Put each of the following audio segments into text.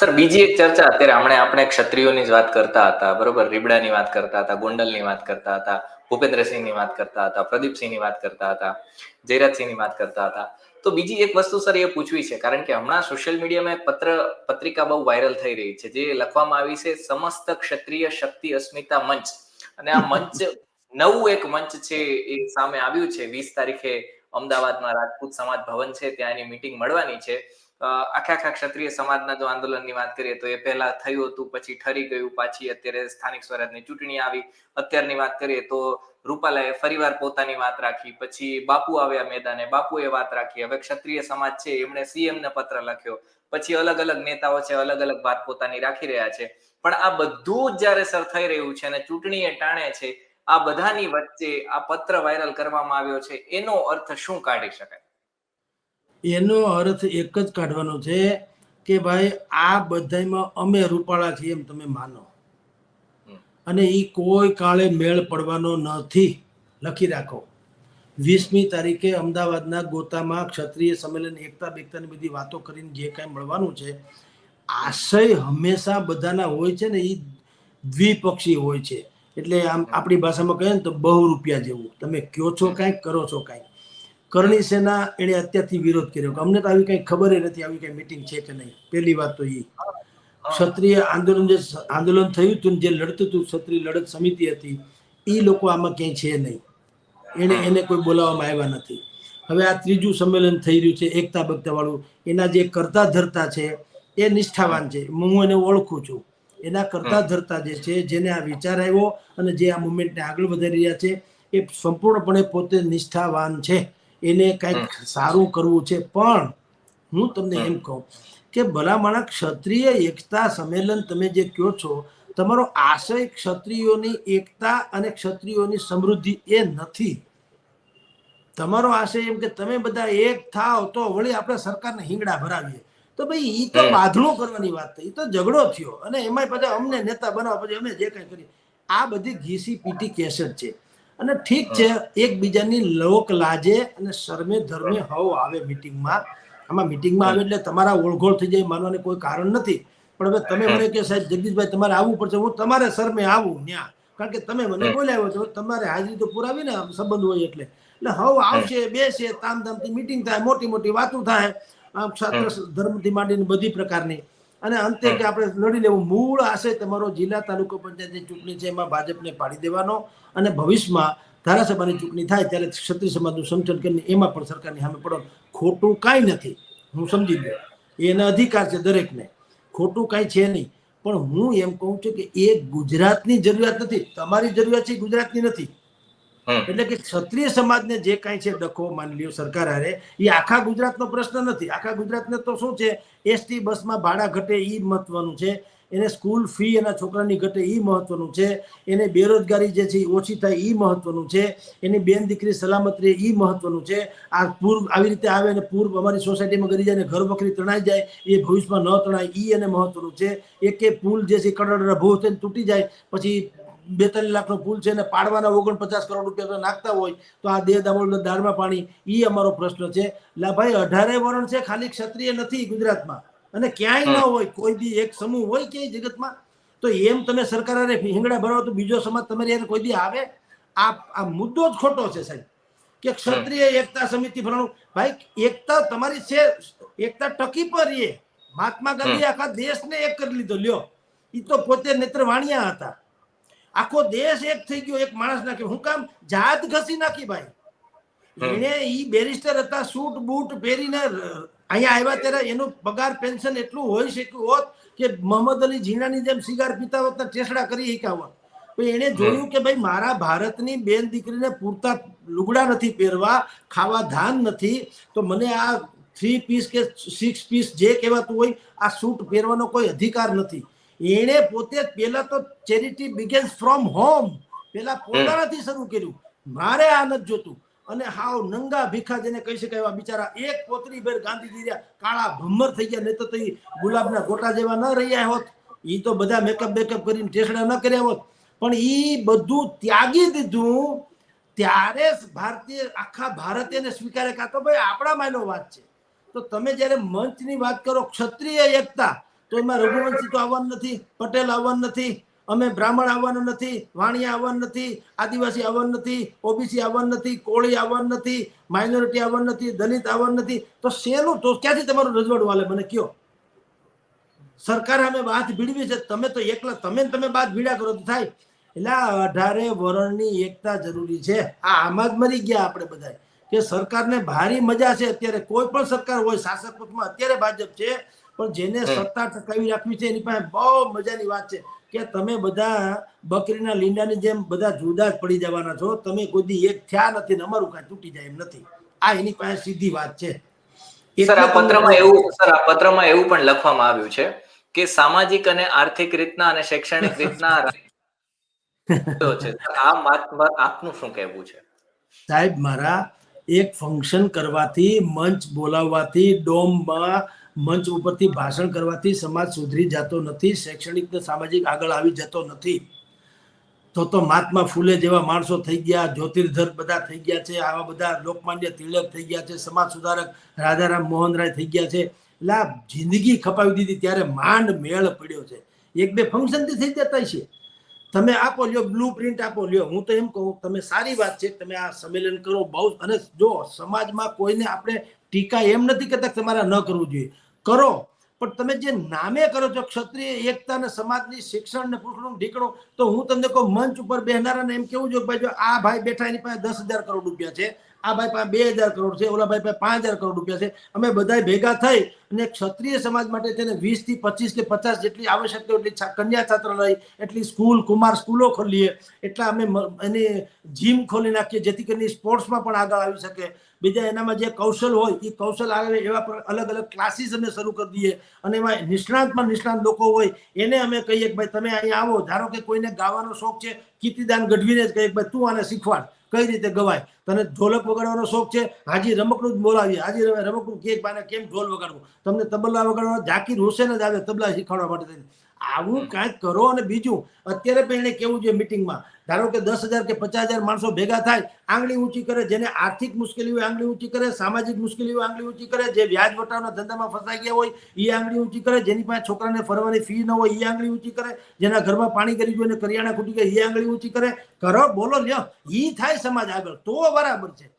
Sir, બીજી એક ચર્ચા અત્યારે હમણે આપણે ક્ષત્રિયોની વાત કરતા હતા, બરોબર? રીબડાની વાત કરતા હતા, ગોંડલની વાત કરતા હતા, ભૂપેન્દ્રસિંહની વાત કરતા હતા, પ્રદીપસિંહની વાત કરતા હતા, જયરાજસિંહની વાત કરતા હતા. તો બીજી એક વસ્તુ, સર, એ પૂછવી છે, કારણ કે હમણાં સોશિયલ મીડિયામાં પત્ર, પત્રિકા બહુ વાયરલ થઈ રહી છે, જે લખવામાં આવી છે, સમસ્ત ક્ષત્રિય શક્તિ અસ્મિતા મંચ. અને આ મંચ નવું એક મંચ છે, એ સામે આવ્યું છે. વીસ તારીખે અમદાવાદમાં રાજપૂત સમાજ ભવન છે, ત્યાં એની મીટિંગ મળવાની છે. આખા આખા ક્ષત્રિય સમાજના જો આંદોલનની વાત કરીએ તો એ પહેલા થયું હતું, પછી ઠરી ગયું, પાછી અત્યારે સ્થાનિક સ્વરાજની ચૂંટણી આવી. અત્યારની વાત કરીએ તો રૂપાલાએ ફરીવાર પોતાની વાત રાખી, પછી બાપુ આવ્યા મેદાને, બાપુએ વાત રાખી. હવે ક્ષત્રિય સમાજ છે, એમણે સીએમ ને પત્ર લખ્યો. પછી અલગ અલગ નેતાઓ છે, અલગ અલગ વાત પોતાની રાખી રહ્યા છે. પણ આ બધું જ જયારે સર થઈ રહ્યું છે અને ચૂંટણી એ ટાણે છે, આ બધાની વચ્ચે આ પત્ર વાયરલ કરવામાં આવ્યો છે, એનો અર્થ શું કાઢી શકાય? એનો અર્થ એક જ કાઢવાનો છે કે ભાઈ, આ બધામાં અમે રૂપાળા છીએ એમ તમે માનો. અને એ કોઈ કાળે મેળ પડવાનો નથી. લખી રાખો. વીસમી તારીખે અમદાવાદના ગોતામાં ક્ષત્રિય સંમેલન, એકતા બેકતાની બધી વાતો કરીને જે કાંઈ મળવાનું છે, આશય હંમેશા બધાના હોય છે ને એ દ્વિપક્ષી હોય છે. એટલે આમ આપણી ભાષામાં કહીએ ને તો બહુ રૂપિયા જેવું. તમે કયો છો કાંઈક કરો છો કાંઈક કરણી સેના એણે અત્યારથી વિરોધ કર્યો. કે અમને તો આવી કંઈ ખબર નથી આવી કંઈ મિટિંગ છે કે નહીં. પહેલી વાત તો એ ક્ષત્રિય આંદોલન જે આંદોલન થયું હતું જે લડતું હતું ક્ષત્રિય લડત સમિતિ હતી એ લોકો આમાં ક્યાંય છે નહીં. એને એને કોઈ બોલાવવામાં આવ્યા નથી. હવે આ ત્રીજું સંમેલન થઈ રહ્યું છે એકતા બગતાવાળું એના જે કરતા ધરતા છે એ નિષ્ઠાવાન છે. હું એને ઓળખું છું. એના કરતા ધરતા જે છે જેને આ વિચાર આવ્યો અને જે આ મુવમેન્ટને આગળ વધારી રહ્યા છે એ સંપૂર્ણપણે પોતે નિષ્ઠાવાન છે. એને કંઈક સારું કરવું છે. પણ હું તમને એમ કહું કે ભલામણા ક્ષત્રિય એકતા સંમેલન તમે જે કહો છો તમારો આશય ક્ષત્રિયોની એકતા અને ક્ષત્રિયોની સમૃદ્ધિ એ નથી. તમારો આશય એમ કે તમે બધા એક થાવ તો વળી આપણે સરકારને હિંગડા ભરાવીએ. તો ભાઈ એ તો. બાંધણું કરવાની વાત થઈ. ઈ તો ઝઘડો થયો. અને એમાંય પછી અમને નેતા બનાવો પછી અમે જે કંઈ કરીએ. આ બધી ઘીસી પીટી કેસેટ છે. અને ઠીક છે એકબીજાની લોક લાજે અને શરમે ધર્મે હવ આવે મિટિંગમાં. આમાં મિટિંગમાં આવે એટલે તમારા ઓળઘોળ થઈ જાય માનવાની કોઈ કારણ નથી. પણ હવે તમે મને કે સાહેબ જગદીશભાઈ તમારે આવવું પડશે હું તમારે શરમે આવું ત્યાં કારણ કે તમે મને બોલાવ્યો છો તમારે હાજરી તો પુરાવી ને સંબંધ હોય એટલે. એટલે હવ આવશે બેસે તામધામથી મિટિંગ થાય મોટી મોટી વાતો થાય. આમ ધર્મથી માંડીને બધી પ્રકારની. અને અંતે કે આપણે લડી લેવું. મૂળ આશય તમારો જિલ્લા તાલુકો પંચાયતની ચૂંટણી છે એમાં ભાજપને પાડી દેવાનો અને ભવિષ્યમાં ધારાસભાની ચૂંટણી થાય ત્યારે ક્ષત્રિય સમાજનું સંગઠન કરીને એમાં પણ સરકારની સામે પડો. ખોટું કાંઈ નથી. હું સમજી ગયો. એના અધિકાર છે દરેકને. ખોટું કાંઈ છે નહીં. પણ હું એમ કહું છું કે એ ગુજરાતની જરૂરિયાત નથી. તમારી જરૂરિયાત છે ગુજરાતની નથી. એટલે કે ક્ષત્રિય સમાજને જે કાંઈ છે ડખો માની લ્યો સરકાર હારે એ આખા ગુજરાતનો પ્રશ્ન નથી. આખા ગુજરાતને તો શું છે, એસટી બસમાં ભાડા ઘટે એ મહત્વનું છે. એને સ્કૂલ ફી એના છોકરાની ઘટે એ મહત્વનું છે. એને બેરોજગારી જે છે એ ઓછી થાય એ મહત્વનું છે. એની બેન દીકરી સલામત રહે એ મહત્વનું છે. આ પૂર આવી રીતે આવે અને પૂર અમારી સોસાયટીમાં ગરી જાય ને ઘર વખરી તણાઈ જાય, એ ભવિષ્યમાં ન તણાય એ એને મહત્વનું છે. એક એ પુલ જે છે કડડ ભૂ થઈને તૂટી જાય, પછી બેતાલીસ લાખનો પુલ છે અને પાડવાના ઓગણપચાસ કરોડ રૂપિયા નાખતા હોય તો આ દેહ દામોદર દાળમાં પાણી એ અમારો પ્રશ્ન છે. લા ભાઈ અઢારે વરણ છે ખાલી ક્ષત્રિય નથી ગુજરાતમાં. અને ક્યાંય ન હોય કોઈ બી એક સમૂહ હોય ક્યાંય જગતમાં તો એમ તમે સરકારે હિંગડા ભરાવો તો બીજો સમાજ તમારી યાર કોઈ દી આવે? આ આ મુદ્દો જ ખોટો છે સાહેબ. કે ક્ષત્રિય એકતા સમિતિ ભરવાનું ભાઈ એકતા તમારી છે એકતા ટકી પર એ મહાત્મા ગાંધી આખા દેશને એક કરી લીધો. લ્યો. એ તો પોતે નેત્ર વાણિયા હતા. આખો દેશ એક થઈ ગયો એક માણસ નાખ્યો. હું કામ જાત ઘસી નાખી ભાઈ. એને ઈ બેરિસ્ટર હતા સૂટ બૂટ પહેરીને અહીંયા આવ્યા ત્યારે એનો પગાર પેન્શન એટલું હોઈ શક્યું હોત કે મોહમ્મદ અલી ઝીણાની જેમ સિગાર પીતા હોત ચેસડા ટેસડા કરી શક્યા હોત. તો એણે જોયું કે ભાઈ મારા ભારતની બેન દીકરીને પૂરતા લુગડા નથી પહેરવા ખાવા ધાન નથી તો મને આ થ્રી પીસ કે સિક્સ પીસ જે કહેવાતું હોય આ સૂટ પહેરવાનો કોઈ અધિકાર નથી. એણે પોતે પેલા પહેલા તો ચેરિટી બિગેન્સ ફ્રોમ હોમ. પેલા પોતાનાથી શરૂ કર્યું. મારે આ નથી જોતું. અને હાવ નંગા ભીખા જેને કહી શકાય એવા બિચારા એક પોતરી ભેર ગાંધીજી રહ્યા. કાળા ભમ્મર થઈ ગયા. નહીં તો તો ગુલાબના ગોટા જેવા ન રહ્યા હોત. ઈ તો બધા મેકઅપ બેકઅપ કરીને ટેસડા ન કર્યા હોત. પણ એ બધું ત્યાગી દીધું ત્યારે જ ભારતીય આખા ભારતે એને સ્વીકારે કાં તો ભાઈ આપણા માયનો વાત છે. તો તમે જ્યારે મંચની વાત કરો ક્ષત્રિય એકતા તો એમાં રઘુવંશી તો આવવાનું નથી, પટેલ આવવાનું નથી, અમે બ્રાહ્મણ આવવાનું નથી, વાણિયા આવવાનું નથી, આદિવાસી આવવાનું નથી, ઓબીસી આવવાનું નથી, કોળી આવવાનું નથી માઇનોરિટી આવવાનું નથી, દલિત આવવાનું નથી. તો શેનું, તો ક્યાંથી તમારું રજવાડું હાલે? મને કયો. સરકાર અમે વાત ભીડવી છે, તમે તો એકલા, તમે તમે વાત ભીડા કરો તો થાય. એટલે અઢારે વરણની એકતા જરૂરી છે. આ આમાં જ મરી ગયા આપણે બધા કે સરકારને ભારી મજા છે, અત્યારે કોઈ પણ સરકાર હોય, શાસક પક્ષમાં, અત્યારે ભાજપ છે પણ જેને સત્તા ટકાવી રાખવી છે એની પાસે બહુ મજાની વાત છે કે તમે બધા બકરીના લીંડાની જેમ બધા જુદા જ પડી જવાના છો. તમે કોઈ એક થયા નથી ને અમારું કાંઈ તૂટી જાય એમ નથી. આ એની પાસે સીધી વાત છે. સર આ પત્રમાં એવું સર આ પત્રમાં એવું પણ લખવામાં આવ્યું છે કે સામાજિક અને આર્થિક રીતના અને શૈક્ષણિક રીતના આ વાત આપનું શું કહેવું છે? સાહેબ મારા એક ફંક્શન કરવાથી મંચ બોલાવવાથી ડોમમાં મંચ ઉપરથી ભાષણ કરવાથી સમાજ સુધરી જતો નથી, શૈક્ષણિક ને સામાજિક આગળ આવી જતો નથી. તો તો મહાત્મા ફૂલે જેવા માણસો થઈ ગયા, જ્યોતિર્ધર બધા થઈ ગયા છે, આવા બધા લોકમાન્ય તિલક થઈ ગયા છે, સમાજ સુધારક રાજારામ મોહન રાય થઈ ગયા છે. એટલે આ જિંદગી ખપાવી દીધી ત્યારે માંડ મેળ પડ્યો છે. એક બે ફંક્શનથી થઈ જતા છે તમે આપો લ્યો બ્લુ પ્રિન્ટ આપો લ્યો. હું તો એમ કહું, તમે સારી વાત છે, તમે આ સંમેલન કરો બહુ અને જો સમાજમાં કોઈને આપણે ટીકા એમ નથી કહેતા તમારે ન કરવું જોઈએ. કરો. પણ તમે જે નામે કરો છો ક્ષત્રિય, એકતા અને સમાજની શિક્ષણ ને પુરુષનું ઢીકણું, તો હું તમને કહું મંચ ઉપર બેહનારાને એમ કેવું જોઈએ ભાઈ જો આ ભાઈ બેઠા એની પાસે દસ હજાર કરોડ રૂપિયા છે આ ભાઈ પાસે બે હજાર કરોડ છે, ઓલા ભાઈ પાસે પાંચ હજાર કરોડ રૂપિયા છે. અમે બધા ભેગા થઈ અને ક્ષત્રિય સમાજ માટે તેને વીસથી પચીસ કે પચાસ જેટલી આવશ્યકતા એટલી કન્યા છાત્રાલય, એટલી સ્કૂલ, કુમાર સ્કૂલો ખોલીએ. એટલા અમે એની જીમ ખોલી નાખીએ, જેથી કરીને સ્પોર્ટ્સમાં પણ આગળ આવી શકે. બીજા એનામાં જે કૌશલ હોય, એ કૌશલ આવે એવા પણ અલગ અલગ ક્લાસીસ અમે શરૂ કરી દઈએ. અને એમાં નિષ્ણાંતમાં નિષ્ણાંત લોકો હોય, એને અમે કહીએ કે ભાઈ તમે અહીંયા આવો. ધારો કે કોઈને ગાવાનો શોખ છે, કીર્તિદાન ગઢવીને જ કહીએ કે ભાઈ તું આને શીખવાડ. કઈ રીતે ગવાય? તને ઢોલક વગાડવાનો શોખ છે? હાજી રમકડું જ બોલાવીએ. હાજી રમે રમકડું કે બાને કેમ ઢોલ વગાડવું? તમને તબલા વગાડવાનો ઝાકીર હુસેન જ આવે તબલા શીખવાડવા માટે. આવું કાંઈક કરો અને બીજું. અત્યારે પણ એને કેવું જોઈએ મિટિંગમાં? ધારો કે દસ હજાર કે પચાસ હજાર માણસો ભેગા થાય આંગળી ઊંચી કરે જેને આર્થિક મુશ્કેલી હોય આંગળી ઊંચી કરે સામાજિક મુશ્કેલી હોય આંગળી ઊંચી કરે જે વ્યાજ વટાવના ધંધામાં ફસાઈ ગયા હોય એ આંગળી ઊંચી કરે જેની પાસે છોકરાને ફરવાની ફી ન હોય એ આંગળી ઊંચી કરે જેના ઘરમાં પાણી કરી ગયું અને કરિયાણા ખૂટી ગયા એ આંગળી ઊંચી કરે. કરો બોલો લ્યો. ઈ થાય સમાજ આગળ. તો બરાબર છે.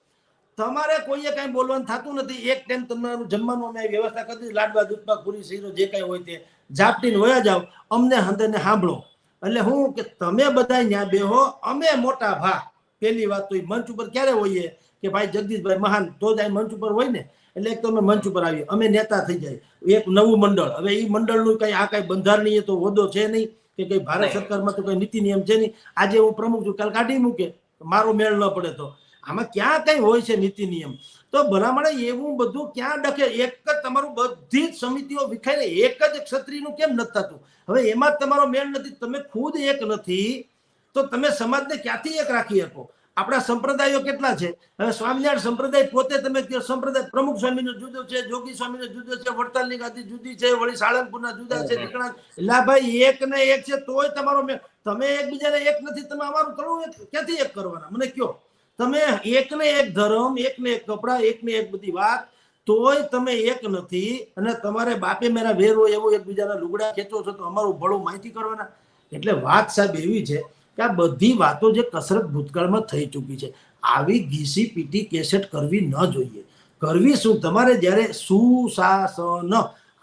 તમારે કોઈએ કાંઈ બોલવાનું થતું નથી. એક ટાઈમ તમારું જમવાનું અમે વ્યવસ્થા કરી દીધી. લાડવા દૂધપાક પૂરી શીરો જે કઈ હોય તે. ઝાપટીને વયા જાઓ અમને હંદરને સાંભળો. એટલે હું કે તમે બધા ત્યાં બેહો અમે મોટા ભા. પેલી વાત તો એ મંચ ઉપર ક્યારે હોઈએ કે ભાઈ જગદીશભાઈ મહાન તો જ મંચ ઉપર હોય ને? એટલે એક તો અમે મંચ ઉપર આવીએ. અમે નેતા થઈ જાય. એક નવું મંડળ. હવે એ મંડળનું કઈ આ કઈ બંધારણીય તો હોદ્દો છે નહીં કે કઈ ભારત સરકારમાં તો કઈ નીતિ નિયમ છે નહીં. આજે હું પ્રમુખ છું. કાલ કાઢી મૂકે. મારો મેળ ન પડે તો. આમાં ક્યાં કઈ હોય છે નીતિ નિયમ? તો ભલામણે એવું બધું ક્યાં ડકે એક જ તમારું બધી જ સમિતિઓ વિખાઈને એક જ ક્ષત્રિયનું કેમ નથી થતું? હવે એમાં તમારો મેળ નથી. તમે ખુદ એક નથી તો તમે સમાજને ક્યાંથી એક રાખી શકો? આપણા સંપ્રદાયો કેટલા છે? હવે સ્વામિનારાયણ સંપ્રદાય પોતે તમે સંપ્રદાય પ્રમુખ સ્વામીનો જુદો છે જોગી સ્વામીનો જુદો છે વડતાલની ગાદી જુદી છે વળી સાળંગપુરના જુદા છે નીકળા એટલે ભાઈ એક ને એક છે તોય તમારો મેળ. તમે એકબીજાને એક નથી તમે અમારું તળું ક્યાંથી એક કરવાના? મને કયો તમે એકને એક ધર્મ, એકને એક કપડા, એકને એક બધી વાત, તોય તમે એક નથી. અને તમારે બાપે મેરા વેર હોય એવું એકબીજાના લુગડા ખેંચો છો તો અમારું ભળું માહિતી કરવાના. એટલે વાત સાહેબ એવી છે કે આ બધી વાતો જે કસરત ભૂતકાળમાં થઈ ચૂકી છે. આવી ઘીસી પીટી કેસેટ કરવી ન જોઈએ. કરવી શું? તમારે જ્યારે સુશાસન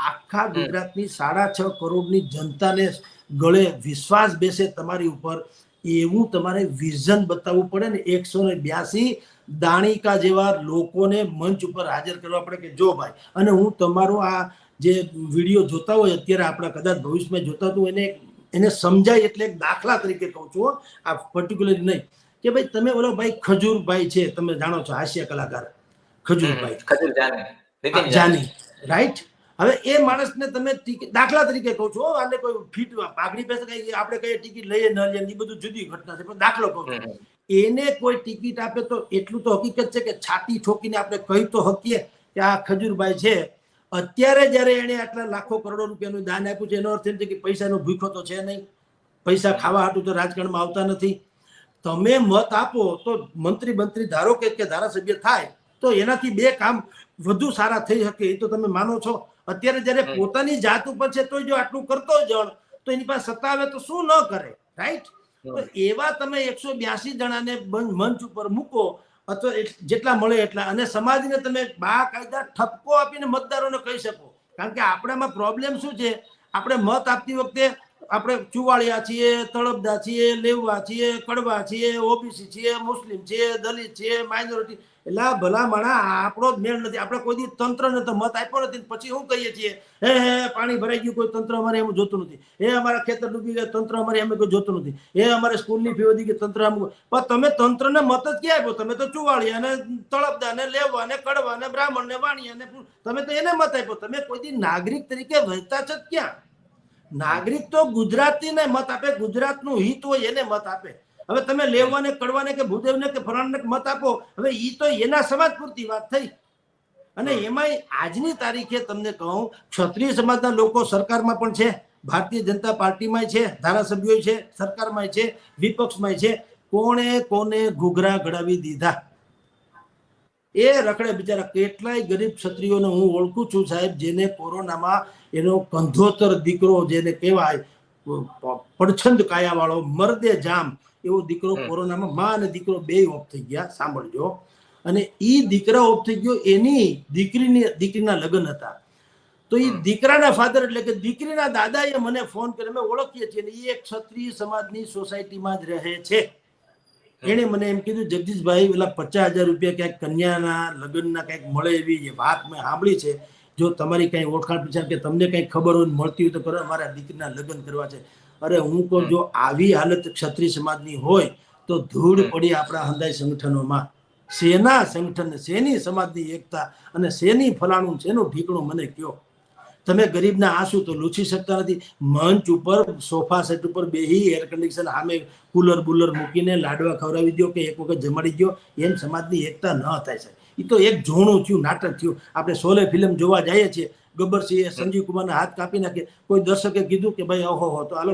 આખા ગુજરાતની સાડા છ કરોડની જનતાને ગળે વિશ્વાસ બેસે તમારી ઉપર એવું તમારે વિઝન બતાવવું પડે ને એકસો ને બ્યાસી દાણિકા જેવા લોકોને મંચ ઉપર હાજર કરવા પડે કે જો ભાઈ અને હું તમારો આ જે વીડિયો જોતા હોય અત્યારે આપણા કદાચ ભવિષ્યમાં જોતા તો એને એને સમજાય એટલે એક દાખલા તરીકે કહું છું આ પર્ટિક્યુલર નહીં. કે ભાઈ તમે ઓલો ભાઈ ખજૂરભાઈ છે તમે જાણો છો હાસ્ય કલાકાર. ખજૂરભાઈ. ખજૂર જાની રાઈટ હવે એ માણસને તમે ટિકિટ દાખલા તરીકે કહું છું આને કોઈ ફીટ પાઘડી પાસે કઈ આપણે કઈ ટિકિટ લઈએ ન લઈએ એ બધું જુદી ઘટના છે પણ દાખલો કહું છું. એને કોઈ ટિકિટ આપે તો એટલું તો હકીકત છે કે છાતી ઠોકીને આપણે કહી તો હકીએ કે આ ખજૂરભાઈ છે. અત્યારે જ્યારે એને આટલા લાખો કરોડો રૂપિયાનું દાન આપ્યું છે એનો અર્થ એમ છે કે પૈસાનો ભૂખો તો છે નહીં. પૈસા ખાવા હાટું તો રાજકારણમાં આવતા નથી. તમે મત આપો તો મંત્રી મંત્રી ધારો કે કે ધારાસભ્ય થાય તો એનાથી બે કામ વધુ સારા થઈ શકે એ તો તમે માનો છો. અત્યારે જયારે પોતાની જાત ઉપર છે તો જો આટલું કરતો જણ તો એની પાસે સત્તા આવે તો શું ન કરે? રાઈટ તો એવા તમે એકસો બ્યાસી જણાને મંચ ઉપર મૂકો અથવા જેટલા મળે એટલા. અને સમાજને તમે બા કાયદા ઠપકો આપીને મતદારોને કહી શકો. કારણ કે આપણામાં પ્રોબ્લેમ શું છે? આપણે મત આપતી વખતે આપણે ચુવાળિયા છીએ, તળપદા છીએ લેવા છીએ, કડવા છીએ, ઓબીસી છીએ, મુસ્લિમ છીએ, દલિત છીએ, માઇનોરિટી એટલે ભલા માણા આપણો જ મેળ નથી. આપણે કોઈ તંત્રને તો મત આપ્યો નથી. પછી શું કહીએ છીએ? હે હે, પાણી ભરાઈ ગયું, કોઈ તંત્ર અમારે એમ જોતું નથી. એ અમારા ખેતર ડૂબી ગયા, તંત્ર અમારે એમ કોઈ જોતું નથી. એ અમારે સ્કૂલની ફી વધી ગઈ, તંત્ર અમુક પણ તમે તંત્રને મત જ ક્યાં આપ્યો? તમે તો ચુવાળિયા ને તળપદા ને લેવા ને કડવા ને બ્રાહ્મણ ને વાણિયા ને તમે તો એને મત આપ્યો. તમે કોઈ નાગરિક તરીકે વહેતા છો ક્યાં? નાગરિક તો ગુજરાતીને મત આપે ગુજરાતનું હિત હોય એને મત આપે. હવે તમે લેવાને કડવાને કે ભૂદેવને કે ફરાણને મત આપો હવે ઈ તો એના સમાજ પૂરતી વાત થઈ. અને એમાંય આજની તારીખે તમને કહું ક્ષત્રિય સમાજના લોકો સરકારમાં પણ છે ભારતીય જનતા પાર્ટીમાં છે ધારાસભ્યો છે સરકારમાં છે વિપક્ષમાં છે. કોણે કોને ઘૂઘરા ઘડાવી દીધા? એ રખડે બિચારા કેટલાય ગરીબ ક્ષત્રિયોને હું ઓળખું છું સાહેબ જેને કોરોનામાં એનો કંધોતર દીકરો જેને કહેવાય પડછંદ કાયાવાળો મરદે જામ એવો દીકરો કોરોનામાં મા અને દીકરો બે ઓફ થઈ ગયા સાંભળજો. અને એ દીકરા ઓફ થઈ ગયો એની દીકરીની દીકરીના લગ્ન હતા. તો એ દીકરાના ફાધર એટલે કે દીકરીના દાદાએ મને ફોન કર્યો અમે ઓળખીએ છીએ એ એક ક્ષત્રિય સમાજની સોસાયટીમાં જ રહે છે. એણે મને એમ કીધું જગદીશભાઈ પેલા પચાસ હજાર રૂપિયા ક્યાંક કન્યાના લગ્નના કંઈક મળે એવી જે વાત મેં સાંભળી છે જો તમારી કંઈ ઓળખાણ પીછાણ કે તમને કંઈ ખબર હોય મળતી હોય તો કરો મારા દીકરીના લગ્ન કરવા છે. અરે હું કહું જો આવી હાલત ક્ષત્રિય સમાજની હોય તો ધૂળ પડી આપણા હંદાય સંગઠનોમાં. સેના સંગઠન શેની સમાજની એકતા અને શેની ફલાણું શેનું ઢીકણું મને કયો. તમે ગરીબના આંસુ તો લૂછી શકતા નથી. મંચ ઉપર, સોફા સેટ ઉપર બેહી એર કન્ડિશન સામે કુલર બુલર મૂકીને લાડવા ખવડાવી દો કે એક વખત જમાડી દો એમ સમાજની એકતા ન થાય છે એ તો એક ઝોણું થયું, નાટક થયું. આપણે સોલે ફિલ્મ જોવા જઈએ છીએ. ગબ્બરસિંહે સંજીવ કુમારના હાથ કાપી નાખે. કોઈ દર્શકે કીધું કે ભાઈ, ઓહો, હો, તો હાલો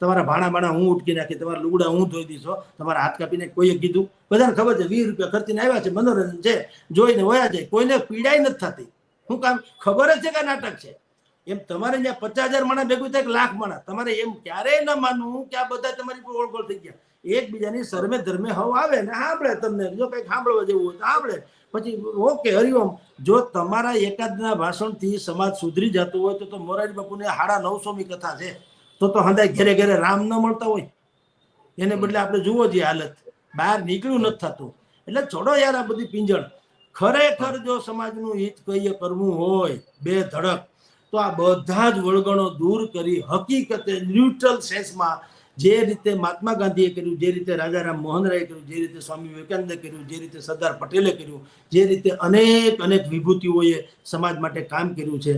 તમારા ભાણા ભાણા હું ઉટકી નાખી, તમારા લુગડા હું ધોઈ દીધો તમારા હાથ કાપીને કોઈએ કીધું? બધાને ખબર છે, વીસ રૂપિયા ખર્ચીને આવ્યા છે, મનોરંજન છે, જોઈને વયા જાય. કોઈને પીડાય નથી થતી. શું કામ? ખબર જ છે કે નાટક છે? એમ તમારે જ્યાં પચાસ હજાર માણસ ભેગું થાય કે લાખ માણસ, તમારે એમ ક્યારેય ન માનવું કે આ બધા તમારી ઓળખોળ થઈ ગયા. એકબીજાની સરમે ધર્મે હવ આવે ને સાંભળે તમને, જો કંઈક સાંભળવા જેવું હોય તો સાંભળે. પછી, ઓકે હરિઓમ જો તમારા એકાદના ભાષણથી સમાજ સુધરી જતો હોય તો તો મોરારી બાપુને હાડા નવસોમી કથા છે. તો તો હંદાય ઘેરે ઘેરે રામ ન મળતા હોય. એને બદલે આપણે જુઓ જે હાલત. બહાર નીકળ્યું નથી થતું. એટલે છોડો યાર આ બધી પિંજણ. ખરેખર જો સમાજનું હિત કહીએ કરવું હોય, બે ધડક તો આ બધા જ વળગણો દૂર કરી હકીકતે ન્યુટ્રલ સેન્સમાં જે રીતે મહાત્મા ગાંધીએ કર્યું, જે રીતે રાજારામ મોહન રાયે કર્યું, જે રીતે સ્વામી વિવેકાનંદે કર્યું, જે રીતે સરદાર પટેલે કર્યું, જે રીતે અનેક અનેક વિભૂતિઓએ સમાજ માટે કામ કર્યું છે,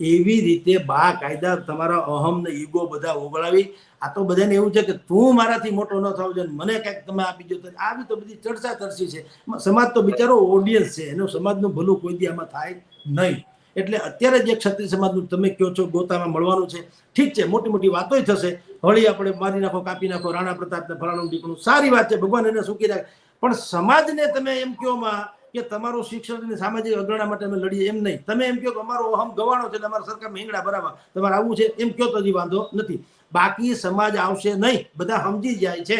એવી રીતે બા કાયદા તમારા અહમ ને ઈગો બધા ઓગળાવી. આ તો બધાને એવું છે કે તું મારાથી મોટો ન થવો ને મને કંઈક તમે આપી દો આવી તો બધી ચર્ચા કરશી છે સમાજ તો બિચારો ઓડિયન્સ છે, એનું સમાજનું ભલું કોઈ દી આમાં થાય નહીં. એટલે અત્યારે જે ક્ષત્રિય સમાજનું તમે કહો છો ગોતામાં મળવાનું છે. ઠીક છે, મોટી મોટી વાતો થશે. વળી આપણે મારી નાખો, કાપી નાખો, રાણા પ્રતાપને ફલાણું ટીકણું સારી વાત છે, ભગવાન એને સુખી રાખે. પણ સમાજને તમે એમ કહોમાં કે તમારું શિક્ષણ અને સામાજિક અગ્રણા માટે અમે લડીએ એમ નહીં. તમે એમ કહો કે અમારો અહમ ગવાણો છે તમારા સરકાર મહેંગડા બરાબર તમારે આવું છે? એમ કહો તો હજી વાંધો નથી. બાકી સમાજ આવશે નહીં. બધા સમજી જાય છે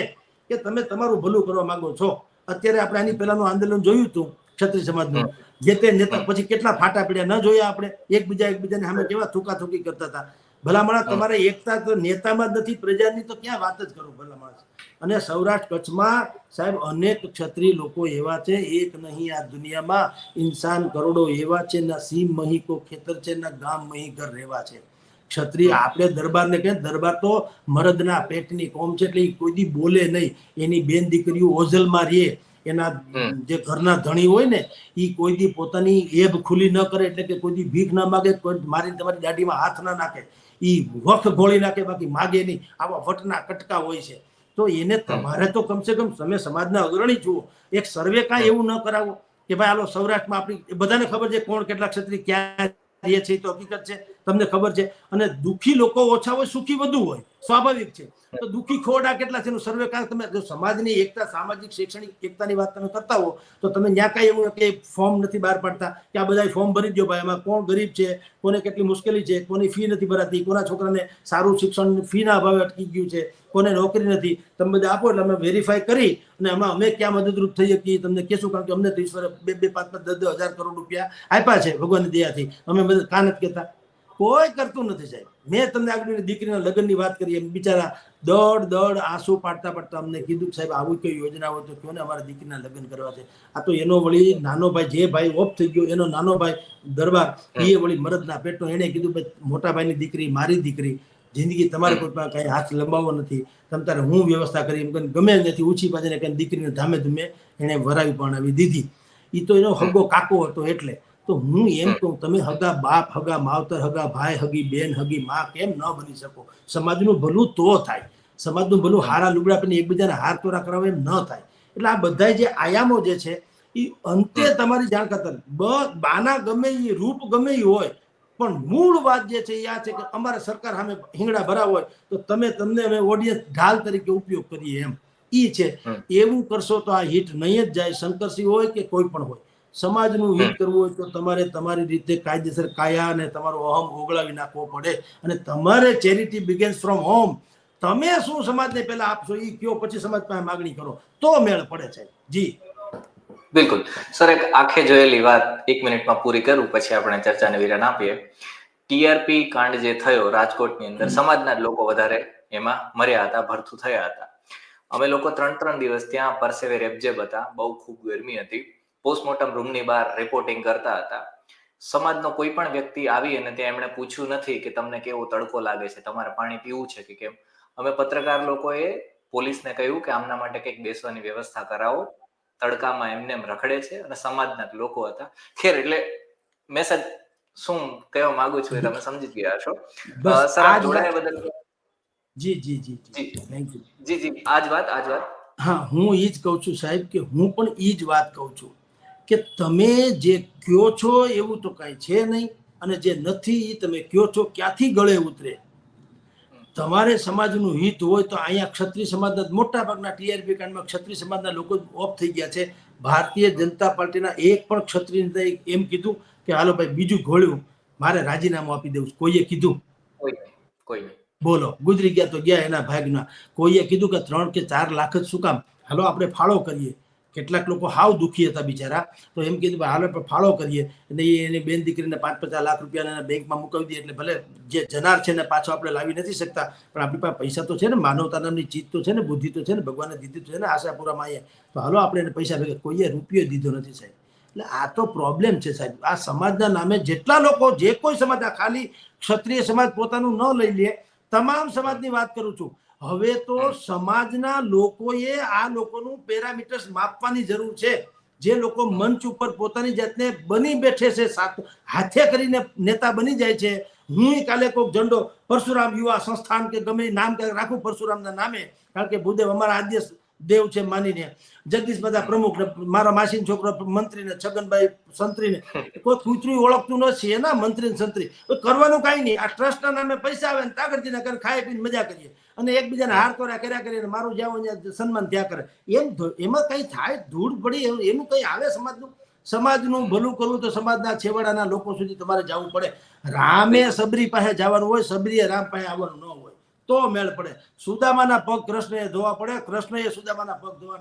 કે તમે તમારું ભલું કરવા માંગો છો. અત્યારે આપણે આની પહેલાનું આંદોલન જોયું હતું ક્ષત્રિય સમાજનું. જે તે નેતા પછી કેટલા ફાટા પડ્યા ન જોયા આપણે? એકબીજા એકબીજાને સામે કેવા થૂકા થૂકી કરતા હતા? ભલામણા તમારે એકતા તો નેતામાં નથી, પ્રજાની તો ક્યાં વાત જ કરો ભલામણ અને સૌરાષ્ટ્ર કચ્છમાં સાહેબ અનેક ક્ષત્રિય લોકો એવા છે, એક નહીં, આ દુનિયામાં ઇન્સાન કરોડો એવા છે, ના સીમ મહી કો ખેતર છે, ના ગામ મહી ઘર રહેવા છે. ક્ષત્રિય આપણે દરબારને કહે દરબાર તો મરદના પેટની કોમ છે, એટલે એ કોઈ દી બોલે નહીં. એની બેન દીકરીઓ ઓઝલમાં રહે એના જે ઘરના ધણી હોય ને એ કોઈ દી પોતાની એબ ખુલી ન કરે એટલે કે કોઈ દી ભીખ ના માગે કોઈ મારીને તમારી દાઢીમાં હાથ ના નાખે. ઈ વખ ગોળી નાખે બાકી માગે નહીં. આવા વટના કટકા હોય છે. તો એને તમારે તો કમસે કમ તમે સમાજના અગ્રણી જુઓ એક સર્વે કાંઈ એવું ન કરાવો કે ભાઈ આલો સૌરાષ્ટ્રમાં આપણી બધાને ખબર છે કોણ કેટલા ક્ષત્રિય ક્યાં રહે છે? એ તો હકીકત છે. તમને ખબર છે? અને દુઃખી લોકો ઓછા હોય, સુખી વધુ હોય. સ્વાભાવિક છે. તો દુઃખી ખોડા કેટલા છે સર્વે કારણ તમે જો સમાજની એકતા, સામાજિક, શૈક્ષણિક એકતાની વાત તમે કરતા હો, તો તમે ત્યાં કાંઈ એવું કે ફોર્મ નથી બહાર પાડતા કે આ બધા ફોર્મ ભરી દો ભાઈ એમાં કોણ ગરીબ છે, કોને કેટલી મુશ્કેલી છે, કોની ફી નથી ભરાતી, કોના છોકરાને સારું શિક્ષણ ફીના અભાવે અટકી ગયું છે, કોને નોકરી નથી. તમે બધા આપો એટલે અમે વેરીફાઈ કરી અને એમાં અમે ક્યાં મદદરૂપ થઈ શકીએ? તમને કહેશું કારણ કે અમને તો ઈશ્વરે બે બે, પાંચ પાંચ, દસ દસ હજાર કરોડ રૂપિયા આપ્યા છે ભગવાનની દયાથી. અમે બધા કાન જ કહેતા. કોઈ કરતું નથી સાહેબ. મેં તમને આગળ દીકરીના લગ્નની વાત કરી એમ બિચારા દોડ દોડ આંસુ પાડતા પાડતા અમને કીધું કે સાહેબ આવી કોઈ યોજના હોય તો કહો ને અમારા દીકરીના લગ્ન કરવા છે. આ તો એનો વળી નાનો ભાઈ જે ભાઈ ઓફ થઈ ગયો એનો નાનો ભાઈ દરબાર એ વળી મરદના પેટનો એને કીધું ભાઈ મોટા ભાઈની દીકરી મારી દીકરી જિંદગી તમારે કોઈ કઈ હાથ લંબાવો નથી. તમ તારે હું વ્યવસ્થા કરી? એમ કરીને ગમે નથી ઓછી પાછળ કઈ દીકરીને ધામે ધૂમે એને વરાવી પણ આવી દીધી. એ તો એનો હગો કાકો હતો એટલે. તો હું એમ કહું તમે હગા બાપ હગા માવતર હગા ભાઈ હગી બેન હગી માં કેમ ન બની શકો? સમાજનું ભલું તો થાય. સમાજનું ભલું હારા લુગડા પણ એકબીજાને હાર તોરા કરાવે એમ ન થાય. એટલે આ બધા જે આયામો જે છે એ અંતે તમારી જાણ કરતા બાના ગમે એ રૂપ ગમે એ હોય પણ મૂળ વાત જે છે એ આ છે કે અમારે સરકાર સામે હિંગડા ભરા હોય તો તમે તમને અમે ઓડિયન્સ ઢાલ તરીકે ઉપયોગ કરીએ એમ. ઈ છે એવું કરશો તો આ હિટ નહીં જ જાય. શંકરસિંહ હોય કે કોઈ પણ હોય. સમાજનું હિત કરવું હોય તો તમારે તમારી રીતે કાયદેસર કાયા અને તમારો અહમ ઓગળાવી નાખવો પડે અને તમારે ચેરિટી બિગેન્સ ફ્રોમ હોમ તમે શું સમાજને પહેલા આપશો? એ કયો પછી સમાજ પાસે માગણી કરો. તો મેળ પડે છે. જી. બિલકુલ. સર એક આખે જોયેલી વાત એક મિનિટમાં પૂરી કરું પછી આપણે ચર્ચાને વિરામ આપીએ. ટીઆરપી કાંડ જે થયો રાજકોટની અંદર સમાજના લોકો વધારે એમાં મર્યા હતા ભરથું થયા હતા. અમે લોકો ત્રણ ત્રણ દિવસ ત્યાં પરસેવે રેબજેબ હતા. બહુ ખૂબ ગરમી હતી. પોસ્ટમોર્ટમ રૂમની બહાર રિપોર્ટિંગ કરતા હતા. સમાજનો કોઈ પણ વ્યક્તિ આવી અને ત્યાં એમણે પૂછ્યું નથી કે તમને કેવો તડકો લાગે છે તમારે પાણી પીવું છે કે કેમ? અમે પત્રકાર લોકોએ પોલીસને કહ્યું કે આમના માટે કંઈક બેસવાની વ્યવસ્થા કરાવો. તડકામાં એમને એમ રખડે છે અને સમાજના લોકો હતા. ખેર એટલે મેસેજ શું કહેવા માંગુ છું એ તમે સમજી ગયા છો. સર જોડાયા બદલ? જી જી જી જી. જી. જી આજ વાત આજ વાત. હા હું એ જ કહું છું સાહેબ કે હું પણ એ જ વાત કહું છું. કે તમે જે કયો છો એવું તો કાંઈ છે નહીં અને જે નથી એ તમે કયો છો ક્યાંથી ગળે ઉતરે? તમારે સમાજનું હિત હોય તો અહીંયા ક્ષત્રિય સમાજના મોટા ભાગના ટીઆરપી કાંડમાં ક્ષત્રિય સમાજના લોકો ઓફ થઈ ગયા છે. ભારતીય જનતા પાર્ટીના એક પણ ક્ષત્રિય નેતાએ એમ કીધું કે હાલો ભાઈ બીજું ઘોળ્યું મારે રાજીનામું આપી દેવું. કોઈએ કીધું? બોલો ગુજરી ગયા તો ગયા એના ભાગના. કોઈએ કીધું કે ત્રણ કે ચાર લાખ જ શું કામ? હાલો આપણે ફાળો કરીએ. કેટલાક લોકો હાવ દુઃખી હતા બિચારા. તો એમ કીધું હાલો ફાળો કરીએ. અને એની બેન દીકરીને પાંચ પચાસ લાખ રૂપિયા એના બેંકમાં મુકાવી દઈએ એટલે ભલે જે જનાર છે ને પાછો આપણે લાવી નથી શકતા, પણ આપણી પાસે પૈસા તો છે ને માનવતા નામની ચીજ તો છે ને, બુદ્ધિ તો છે ને ભગવાને દીધી તો છે ને, આશાપુરામાં અહીંયા તો હાલો, આપણે એને પૈસા ભેગા, કોઈએ રૂપિયો દીધો નથી સાહેબ. એટલે આ તો પ્રોબ્લેમ છે સાહેબ. આ સમાજના નામે જેટલા લોકો, જે કોઈ સમાજ ખાલી ક્ષત્રિય સમાજ પોતાનું ન લઈ લે, તમામ સમાજની વાત કરું છું. હવે તો સમાજના લોકોએ આ લોકોનું પેરામીટર્સ માપવાની જરૂર છે. જે લોકો મંચ ઉપર પોતાની જાતને બની બેઠે છે સાથે હાથે કરીને નેતા બની જાય છે. હું કાલે કોઈક ઝંડો પરશુરામ યુવા સંસ્થાન કે ગમે નામ રાખું પરશુરામના નામે. કારણ કે ભૂદેવ અમારા આદ્ય દેવ છે માનીને. જગદીશ બધા પ્રમુખ મારા માસીનો છોકરો મંત્રી ને છગનભાઈ સંત્રી ને કોઈ કૂતરું ઓળખતું નથી એના મંત્રી ને સંત્રી. કરવાનું કાંઈ નહીં. આ ટ્રસ્ટના નામે પૈસા આવે ને તાગડજીના કરે ખાઈ પીને મજા કરીએ. અને એકબીજાને હાર કર્યા કર્યા કરીને મારું જ્યાં ત્યાં સન્માન થયા કરે. એમ એમાં કઈ થાય? ધૂળ પડી એનું- એનું કઈ આવે સમાજનું? સમાજનું ભલું કરવું તો સમાજના છેવાડાના લોકો સુધી તમારે જવું પડે. રામે સબરી પાસે જવાનું હોય સબરીએ રામ પાસે આવવાનું ન હોય. તો મેળ પડે. સુદામાના પગ કૃષ્ણએ ધોવા પડે, કૃષ્ણએ સુદામાના પગ ધોવા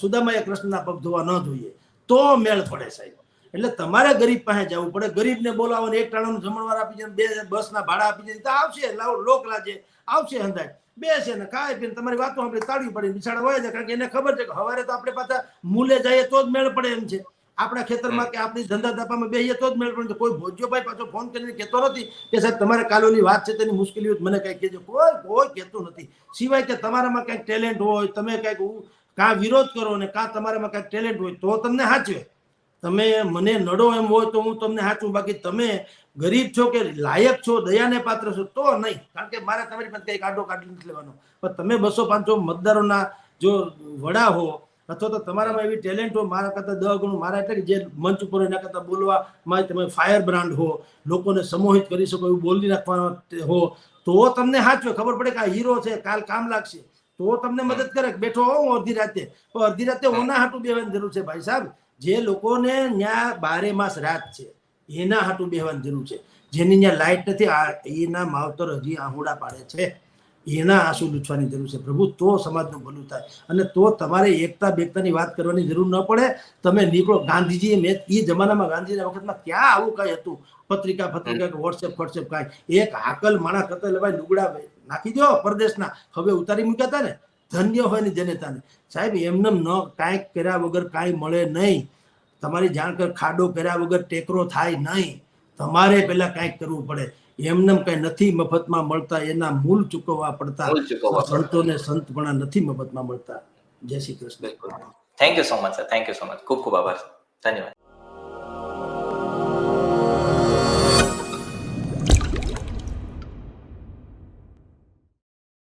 સુદામાએ કૃષ્ણના પગ ધોવા ન જોઈએ તો મેળ પડે સાહેબ. એટલે તમારે ગરીબ પાસે જવું પડે. ગરીબને બોલાવો એક ટાણાનું જમણવાર આપી જાય બે બસના ભાડા આપી જાય તો આવશે લોક લાજે આવશે હંધાય. બેસે ને ખાય પીને, તમારી વાતો આપણે તાળી પડી બિચારા હોય છે કારણ કે એને ખબર છે કે સવારે તો આપણે પાછા મૂલે જઈએ તો જ મેળ પડે એમ છે. આપણા ખેતરમાં કે આપણી ધંધા ધાપામાં બેહીએ તો જ મેળ પણ કોઈ ભોજ્યોભાઈ પાછો ફોન કરીને કહેતો નથી કે સાહેબ તમારે કાલોની વાત છે તેની મુશ્કેલી હોય મને કઈ કહેજો. કોઈ કોઈ કહેતું નથી. સિવાય કે તમારામાં કંઈક ટેલેન્ટ હોય તમે કંઈક કાં વિરોધ કરો ને કાં તમારામાં કંઈક ટેલેન્ટ હોય તો તમને સાચવે તમે મને નડો એમ હોય તો હું તમને સાચું બાકી તમે ગરીબ છો કે લાયક છો દયાને પાત્ર છો તો નહીં. કારણ કે મારે તમારી પાસે કંઈક આડો કાઢી નથી લેવાનો. પણ તમે બસો પાંચસો મતદારોના જો વડા હો અથવા તો તમારામાં એવી ટેલેન્ટ હોય મારા કરતાં દહ ગણું મારા એટલે કે જે મંચ ઉપર હોય એના કરતાં બોલવામાં તમે ફાયર બ્રાન્ડ હો લોકોને સમોહિત કરી શકો એવું બોલી નાખવાના હો તો તમને સાચવે ખબર પડે કે આ હીરો છે કાલ કામ લાગશે. તો તમને મદદ કરે બેઠો હો અડધી રાતે. અડધી રાતે ઓના હાટું બેવાની જરૂર છે ભાઈ સાહેબ. જે લોકોને ત્યાં બારે માસ રાત છે એના હાટું બેહવાની જરૂર છે. જેની ત્યાં લાઇટ નથી આ એના માવતર હજી આહુડા પાડે છે. એના આંસુ લૂછવાની જરૂર છે. પ્રભુ, તો સમાજનું ભલું થાય અને તો તમારે એકતા બેકતાની વાત કરવાની જરૂર ન પડે. તમે નીકળો. ગાંધીજીએ મેં એ જમાનામાં ગાંધીજીના વખતમાં ક્યાં આવું કાંઈ હતું? પત્રિકા પત્રિકા કે વોટ્સએપ વોટ્સએપ કાંઈ. એક હાકલ માણા કરતા લેવાય લુગડા નાખી દો પરદેશના. હવે ઉતારી મૂક્યા હતા ને? ધન્ય હોય ને જનતાને. સાહેબ એમને ન કાંઈક કર્યા વગર કાંઈ મળે નહીં. તમારી જાણકર ખાડો કર્યા વગર ટેકરો થાય નહીં. તમારે પેલા કાંઈક કરવું પડે. એમને કઈ નથી મફતમાં મળતા એના મૂળ ચૂકવવા પડતા. સંતોને સંતપણા નથી મફતમાં મળતા. જય Shri Krishna. Thank you so much sir thank you so much ખૂબ ખૂબ આભાર ધન્યવાદ.